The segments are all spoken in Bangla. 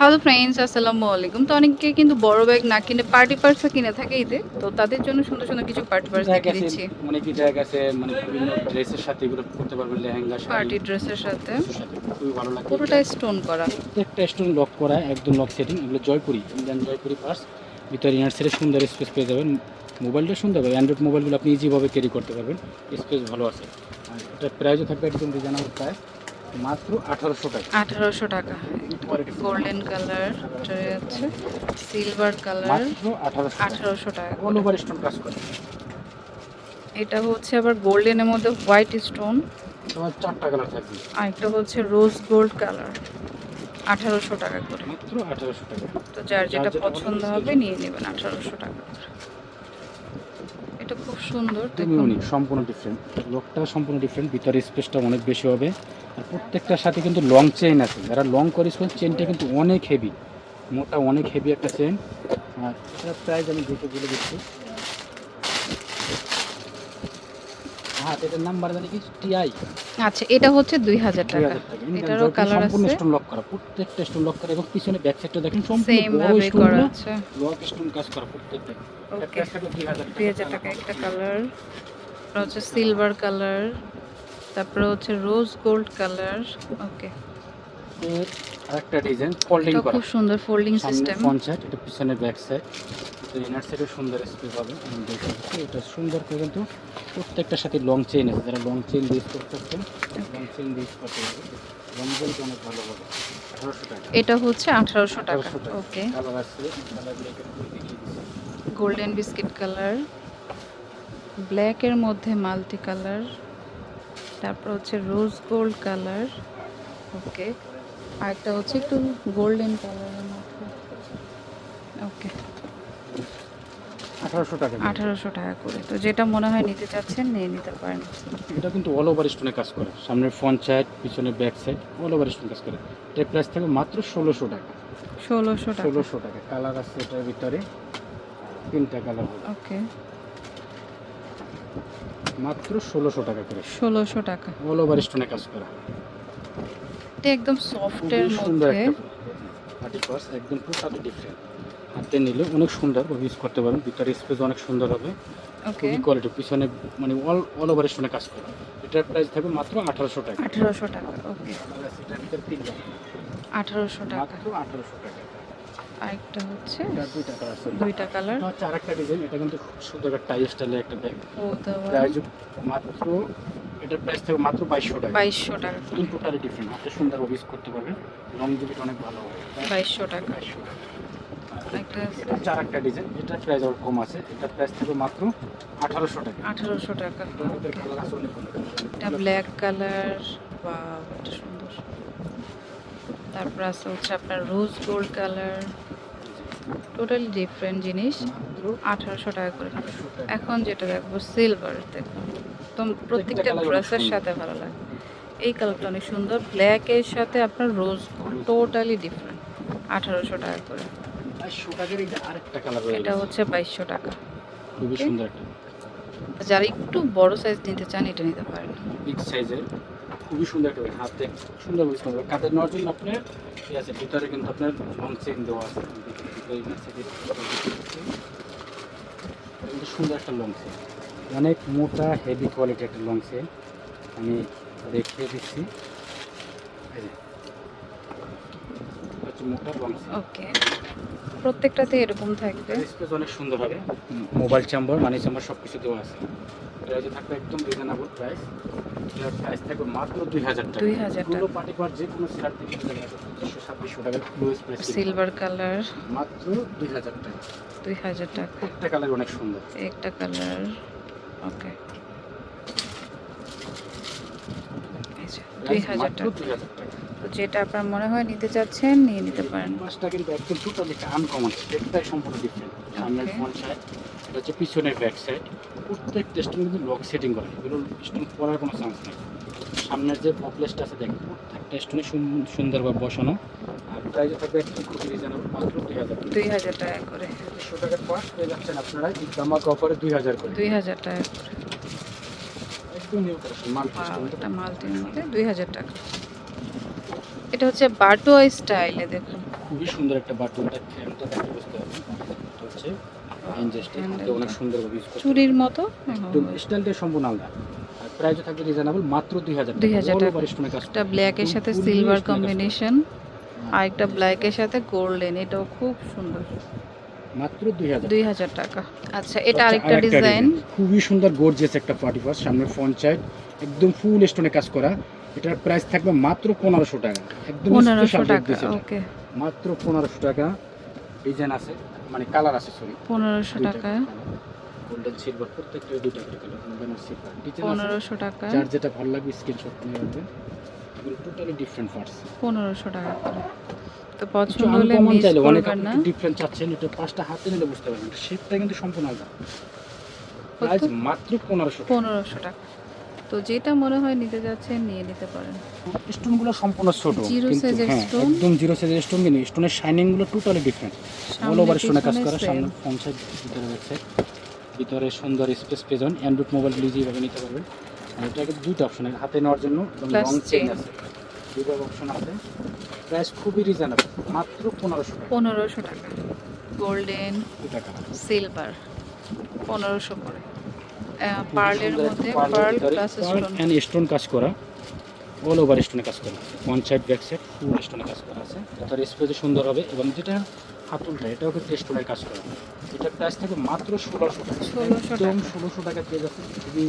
হ্যালো ফ্রেন্ডস আসসালামু আলাইকুম তো অনেকে কিন্তু বড় ব্যাগ না কিনে পার্টি পার্সও কিনে থাকে ঈদে। তো তাদের জন্য সুন্দর সুন্দর কিছু পার্টি পার্স দেখে দিচ্ছি। মানে কি জায়গা আছে? মানে বিভিন্ন ড্রেসের সাথে এগুলো করতে পারবেন লেহেঙ্গা পার্টি ড্রেসের সাথে। খুবই ভালো লাগে। পুরোটা স্টোন করা। প্রত্যেকটা স্টোন লক করা একদম লক সেটিং এগুলো জয়পুরি ইন্ডিয়ান জয়পুরি পার্স ভিতরে ইনার সাইডে সুন্দর স্পেস পেয়ে যাবেন। মোবাইলটা সুন্দর হবে অ্যান্ড্রয়েড মোবাইলগুলো আপনি ইজিভাবে ক্যারি করতে পারবেন। স্পেস ভালো আছে। আর এটা প্রাইসও থাকবে একদম রিজনেবল প্রাইস মাত্র আঠারোশো টাকা। আঠারোশো টাকা। গোল্ডেন কালার আছে সিলভার কালার মাত্র আঠারোশো আঠারোশো টাকা অল ওভার স্টোন কাজ করে। এটা হচ্ছে আবার গোল্ডেনের মধ্যে হোয়াইট স্টোন তোমার চারটা কালার থাকবে। আর একটা হচ্ছে রোজ গোল্ড কালার আঠারোশো টাকা করে। মাত্র আঠারোশো টাকা। তো যার যেটা যেটা পছন্দ হবে। নিয়ে নেবেন আঠারোশো টাকা করে। এটা খুব সুন্দর তুমি সম্পূর্ণ ডিফারেন্ট লকটা সম্পূর্ণ ডিফারেন্ট ভিতরে স্পেসটা অনেক বেশি হবে। আর প্রত্যেকটার সাথে কিন্তু লং চেইন আছে। যারা লং করিস চেনটা কিন্তু অনেক হেভি মোটা অনেক হেভি একটা চেন আর প্রাইস আমি দেখে বলে দিচ্ছি। এটার নাম্বার জানি কি? টিআই আচ্ছা এটা হচ্ছে দুই হাজার টাকা। এটারও কালার সম্পূর্ণ আছে। স্টোন লক করা প্রত্যেকটা স্টোন লক করা এবং পিছনে ব্যাক সাইডটা দেখেন সেম সম্পূর্ণ বড় ভাবে করা আছে। লক স্টোন কাজ করা প্রত্যেকটা। ওকে টাকা। একটা কালার হচ্ছে সিলভার কালার তারপরে হচ্ছে রোজ গোল্ড কালার ওকে আরেকটা ডিজাইন ফোল্ডিং করা খুব সুন্দর ফোল্ডিং সিস্টেম ফ্রন্ট সাইড এটা পিছনে ব্যাক সাইড তো ইনার সাইডে সুন্দর স্পেস হবে আমি দেখে এটা সুন্দর করে কিন্তু প্রত্যেকটার সাথে লং চেইন আছে। যারা লং চেইন ইউজ করতে চাচ্ছেন লং চেইন ইউজ করতে পারবে লং চেইনটা অনেক ভালো হবে। আঠারোশো টাকা। এটা হচ্ছে আঠারোশো টাকা। ওকে কালার আছে গোল্ডেন বিস্কিট কালার ব্ল্যাকের মধ্যে মাল্টি কালার তারপর হচ্ছে রোজ গোল্ড কালার ওকে আরেকটা হচ্ছে একটু গোল্ডেন কালারের মধ্যে। ওকে আঠারোশো টাকা করে। আঠারোশো টাকা করে। তো যেটা মনে হয় নিতে চাচ্ছেন নিয়ে নিতে পারেন। এটা কিন্তু অল ওভার স্টোনে কাজ করে। সামনের ফ্রন্ট সাইড পিছনে back side all over stone কাজ করে। এটার প্রাইস থাকবে মাত্র ষোলোশো টাকা। ষোলোশো টাকা। ষোলোশো টাকা। কালার আছে এটার ভিতরে। তিনটা কালার ওকে মাত্র ষোলোশো টাকা করে। ষোলোশো টাকা। অল ওভার স্টোনে কাজ করা। এটা একদম খুবই সুন্দর মধ্যে। পার্স একদম টোটালি ডিফারেন্ট হাতে নিলে অনেক সুন্দর ইউজ করতে পারেন ভিতরে স্পেস অনেক সুন্দর হবে। ওকে কোয়ালিটি পিছনে মানে অল অল ওভার স্টোনে কাজ করা এটার প্রাইস থাকবে মাত্র আঠারোশো টাকা। আঠারোশো টাকা ওকে এটার ভিতরে তিনটা আঠারোশো টাকা। মাত্র আঠারোশো টাকা। আরেকটা হচ্ছে দুইটা কালার দুইটা কালার হচ্ছে আরেকটা ডিজাইন এটা কিন্তু খুব সুন্দর একটা টাই স্টাইলের একটা ব্যাগ ও প্রাইস মাত্র এটার প্রাইস থাকবে মাত্র বাইশশো টাকা। বাইশশো টাকা। টোটালি ডিফারেন্ট হাতে সুন্দর ইউজ করতে পারবেন। লং জিবিটা অনেক ভালো হবে। বাইশশো টাকা। বাইশশো টাকা। একটা এটা ডিজাইন এটার প্রাইস আবার কম আছে এটার প্রাইস থাকবে মাত্র আঠারোশো টাকা। আঠারোশো টাকা। এটা ব্ল্যাক কালার বা সুন্দর। তারপর আছে হচ্ছে আপনার rose gold colour totally different জিনিস। আঠারোশো টাকা করে। এখন যেটা দেখব সিলভার দেখুন একদম প্রত্যেকটা ড্রেসের সাথে ভালো লাগে এই কালারটা অনেক সুন্দর ব্ল্যাকের সাথে আপনার রোজ টোটালি ডিফারেন্ট আঠারোশো টাকা করে এটা আরেকটা কালার এটা হচ্ছে বাইশশো টাকা খুবই সুন্দর যারা একটু বড় সাইজ নিতে চান এটা নিতে পারেন বিগ সাইজের খুবই সুন্দর একটা হাতে সুন্দর করবে কাঁধে নেওয়ার জন্য আপনার ঠিক আছে ভিতরে কিন্তু আপনার লং চেইন দেওয়া আছে সুন্দর একটা লং চেইন অনেক মোটা হেভি কোয়ালিটি একটা লং আমি দেখিয়ে দিচ্ছি। মোটা লং ওকে প্রত্যেকটাতে এরকম থাকবে। স্পেস অনেক সুন্দর হবে। মোবাইল চেম্বার মানি চেম্বার সব কিছু দেওয়া আছে। প্রাইসে থাকবে একদম রিজনেবল প্রাইস এটার প্রাইস থাকবে মাত্র দুই হাজার টাকা। 2000 টাকা। পার্টি পার যে কোনো থেকে পঁচিশশো ছাব্বিশশো প্রাইস সিলভার কালার মাত্র দুই হাজার টাকা। দুই হাজার টাকা। একটা কালার অনেক সুন্দর। একটা কালার ওকে দুই হাজার টাকা। দুই হাজার টাকা। তো যেটা আপনার মনে হয় নিতে চাচ্ছেন নিয়ে নিতে পারেন। মাছটা কিন্তু একদম টোটালি আনকমন দেখতে সম্পূর্ণ ডিফারেন্ট সামনের. ফ্রন্ট সাইড এটা হচ্ছে পিছনের ব্যাক সাইড প্রত্যেক টেস্টিং কিন্তু লক সেটিং করা। এগুলো স্টোন পড়ার কোনো চান্স নেই। সামনের যে পপলেসটা আছে দেখেন প্রত্যেকটা স্টোনে সুন্দরভাবে বসানো। প্রাইসে থাকবে খুবই রিজনেবল মাত্র দুই হাজার দুই হাজার টাকা করে। টাকার পেয়ে যাচ্ছেন আপনারা দুই হাজার করে। দুই হাজার টাকা করে। একদম নিউ কালেকশন মাল Wow, এটা মাল্টির মধ্যে দুই হাজার টাকা। এটা হচ্ছে বাটোয়া স্টাইলে দেখুন। খুবই সুন্দর একটা ফ্রেমটা দেখে বুঝতে পারবেন। এটা হচ্ছে এনজেস্টে অনেক করতে চুরির মতো? একদম স্টাইলটা সম্পূর্ণ আলাদা। আর প্রাইসও থাকবে রিজনেবল মাত্র দুই হাজার 2000 টাকা। স্টোনে কাজ ব্ল্যাকের সাথে সিলভার। কম্বিনেশন আর একটা ব্ল্যাকের সাথে গোল্ডেন এটাও খুব সুন্দর। মাত্র দুই হাজার। দুই হাজার টাকা। আচ্ছা এটা আচ্ছা, আরেকটা ডিজাইন খুবই সুন্দর গর্জিয়াস একটা পার্টি ফার্স্ট সামনে সাইড একদম ফুল স্টোনে কাজ করা। এটার প্রাইস থাকবে মাত্র পনেরোশো টাকা। একদম পনেরোশো special rate টাকা ওকে মাত্র পনেরোশো টাকা। ডিজাইন আছে মানে কালার আছে সরি পনেরোশো টাকা। গোল্ডেন সিলভার প্রত্যেকটা দুইটা করে কালার ব্যানার সিলভার ডিজাইন আছে? পনেরোশো টাকা। যার যেটা ভালো লাগবে স্ক্রিনশট নিয়ে রাখবেন টোটালি ডিফারেন্ট পার্টস পনেরোশো টাকা করে। তো কিছু পছন্দ হলে মিস করবেন না। ডিফারেন্ট চাচ্ছেন এটা পাঁচটা হাতে নিলে বুঝতে পারবেন শেপটা কিন্তু সম্পূর্ণ আলাদা। প্রাইস মাত্র পনেরোশো পনেরোশো টাকা। তো যেটা মনে হয় নিতে যাচ্ছেন নিয়ে নিতে পারেন। স্টোনগুলো সম্পূর্ণ ছোট? একদম জিরো সাইজের স্টোন কিন্তু স্টোনের টোটালি ডিফারেন্ট অল ওভার স্টোনে কাজ করা পিছনে সামনে ফ্রন্ট সাইড ভিতরে রয়েছে ভিতরে সুন্দর স্পেস পেজন অ্যান্ড্রয়েড মোবাইল ইজিভাবে নিতে পারবেন। আর এটা কিন্তু দুইটা অপশন হাতে নেওয়ার জন্য লং চেইন আছে। দুইটা অপশন আছে। প্রাইস খুবই রিজনেবল মাত্র পনেরোশো পনেরোশো টাকা। গোল্ডেন সিলভার পনেরোশো করে। পার্লের মধ্যে পার্ল প্লাস স্টোন স্টোন কাজ করা। অল ওভার স্টোনে কাজ করা। One side back side full স্টোনে কাজ করা আছে। তার স্পেসও সুন্দর হবে এবং যেটা হাতুলটা এটাও কিন্তু স্টোনের কাজ করা। এটা প্রাইস থাকে মাত্র ষোলোশো টাকা। 1600 একদম ষোলোশো টাকা পেয়ে যাচ্ছে। খুবই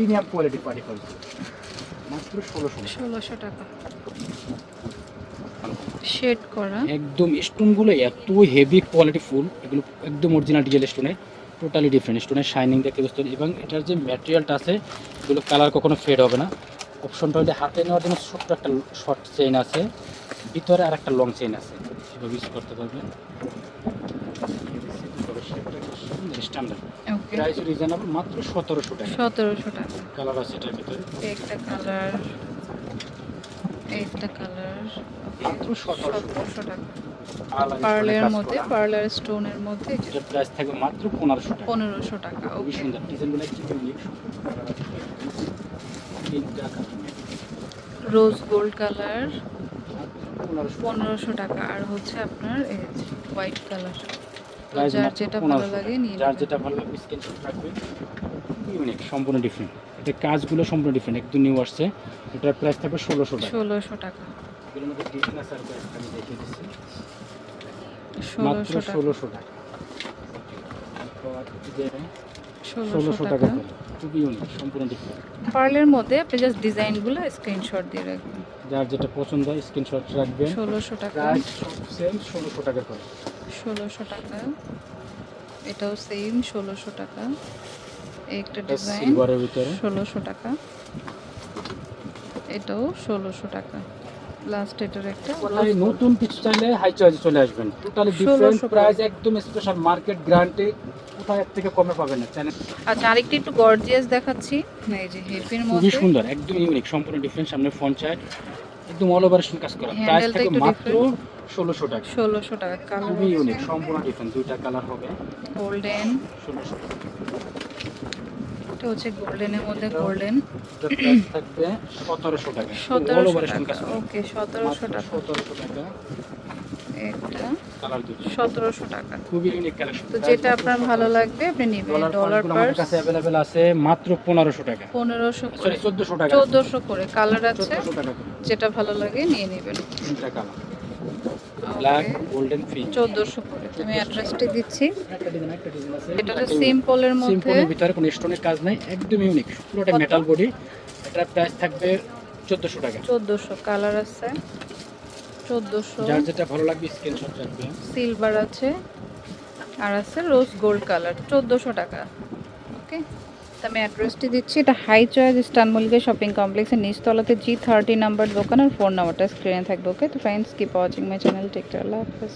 প্রিমিয়াম কোয়ালিটি পার্টি ফল মাত্র ষোলোশো ষোলোশো টাকা। শেড করা। একদম স্টোনগুলো এত হেভি কোয়ালিটি ফুল এগুলো একদম অরিজিনাল ডিজেল স্টোনের টোটালি ডিফারেন্ট স্টোনের শাইনিং দেখতে বুঝতে এবং এটার যে ম্যাটেরিয়ালটা আছে এগুলো কালার কখনো ফেড হবে না। অপশনটা হলে হাতে নেওয়ার জন্য ছোট্ট একটা শর্ট চেইন আছে ভিতরে আর একটা লং চেইন আছে। সেভাবে ইউজ করতে পারবেন। স্ট্যান্ডার্ড ওকে প্রাইস রিজনেবল মাত্র সতেরোশো টাকা। সতেরোশো টাকা। কালার আছে এটার ভিতরে। একটা কালার একটা কালার মাত্র সতেরোশো সতেরোশো টাকা। পার্লার মধ্যে পার্লার স্টোনের মধ্যে। প্রাইস মাত্র টাকা। পনেরোশো টাকা খুবই ওকে সুন্দর। ডিজাইনগুলো একটু ইউনিক রোজ গোল্ড কালার পনেরোশো টাকা। আর হচ্ছে আপনার হোয়াইট কালার যার যেটা ভালো লাগে নিয়ে যার যেটা ভালো লাগবে স্ক্রিনশট রাখবে। ইউনিক সম্পূর্ণ ডিফারেন্ট এটা কাজগুলো সম্পূর্ণ ডিফারেন্ট একদম নিউ আসছে। এটার প্রাইস থাকবে ষোলোশো টাকা। ষোলোশো টাকা। এগুলোর মধ্যে ডিজাইন আছে আর আমি দেখিয়ে দিচ্ছি। মাত্র ষোলোশো টাকা। ষোলোশো টাকা। খুবই ইউনিক সম্পূর্ণ ডিফারেন্ট পার্লের মধ্যে আপনি জাস্ট ডিজাইনগুলো স্ক্রিনশট দিয়ে রাখবেন। যার যেটা পছন্দ হয় স্ক্রিনশট রাখবেন। ষোলোশো টাকা। সেম ষোলোশো টাকা করে। ষোলোশো টাকা। এটাও সেম ষোলোশো টাকা। একটা ডিজাইন ষোলোশো টাকা। এটাও ষোলোশো টাকা। লাস্ট এটার একটা কোথায় নতুন কিছু চাইলে হাই চয়েসে চলে আসবেন। টোটালি ডিফারেন্ট প্রাইস একদম স্পেশাল মার্কেট গ্যারান্টি কোথায় এর থেকে কমে পাবেন না চ্যানেল আচ্ছা আরেকটি একটু গর্জিয়াস দেখাচ্ছি। এই যে হেপির খুবই মধ্যে। সুন্দর একদম ইউনিক সম্পূর্ণ ডিফারেন্ট সামনে ফ্রন্ট সাইড একদম অল ওভার কাজ করা। প্রাইস থাকে মাত্র ষোলোশো টাকা। ষোলোশো টাকা কালার খুবই ইউনিক সম্পূর্ণ ডিফারেন্ট দুইটা কালার হবে। গোল্ডেন ষোলোশো এটা হচ্ছে গোল্ডেনের মধ্যে গোল্ডেন প্রাইস থাকবে সতেরোশো টাকা। অল সতেরোশো ওভার টাকা কাজ ওকে সতেরোশো টাকা। সতেরোশো টাকা। সতেরোশো টাকা। তো যেটা আপনার ভালো লাগবে আপনি নেবেন ডলার কাছে অ্যাভেলেবেল আছে মাত্র পনেরোশো টাকা। পনেরোশো করে। চোদ্দোশো টাকা। চোদ্দোশো করে। কালার আছে। যেটা ভালো লাগে নিয়ে নেবেন। তিনটা কালার ব্ল্যাক গোল্ডেন করে। আমি অ্যাড্রেসটি দিচ্ছি। এটা সিম্পলের মধ্যে। সিম্পলের ভিতরে কোনো স্টোনের কাজ নাই। একদম ইউনিক পুরোটা মেটাল বডি প্রাইস থাকবে চোদ্দোশো টাকা। চোদ্দোশো। কালার আছে। চোদ্দোশো। যার যেটা ভালো লাগবে স্ক্রিনশট রাখবে। সিলভার আছে। আর আছে রোজ গোল্ড কালার চোদ্দোশো টাকা। ওকে তো আমি অ্যাড্রেসটি দিচ্ছি। এটা হাই চয়েস স্টান মল্লিকা শপিং কমপ্লেক্সের নিচতলাতে জি থার্টি নাম্বার দোকান আর ফোন নাম্বারটা স্ক্রিনে থাকবে ওকে তো friends keep watching my channel take care আল্লাহ হাফেজ।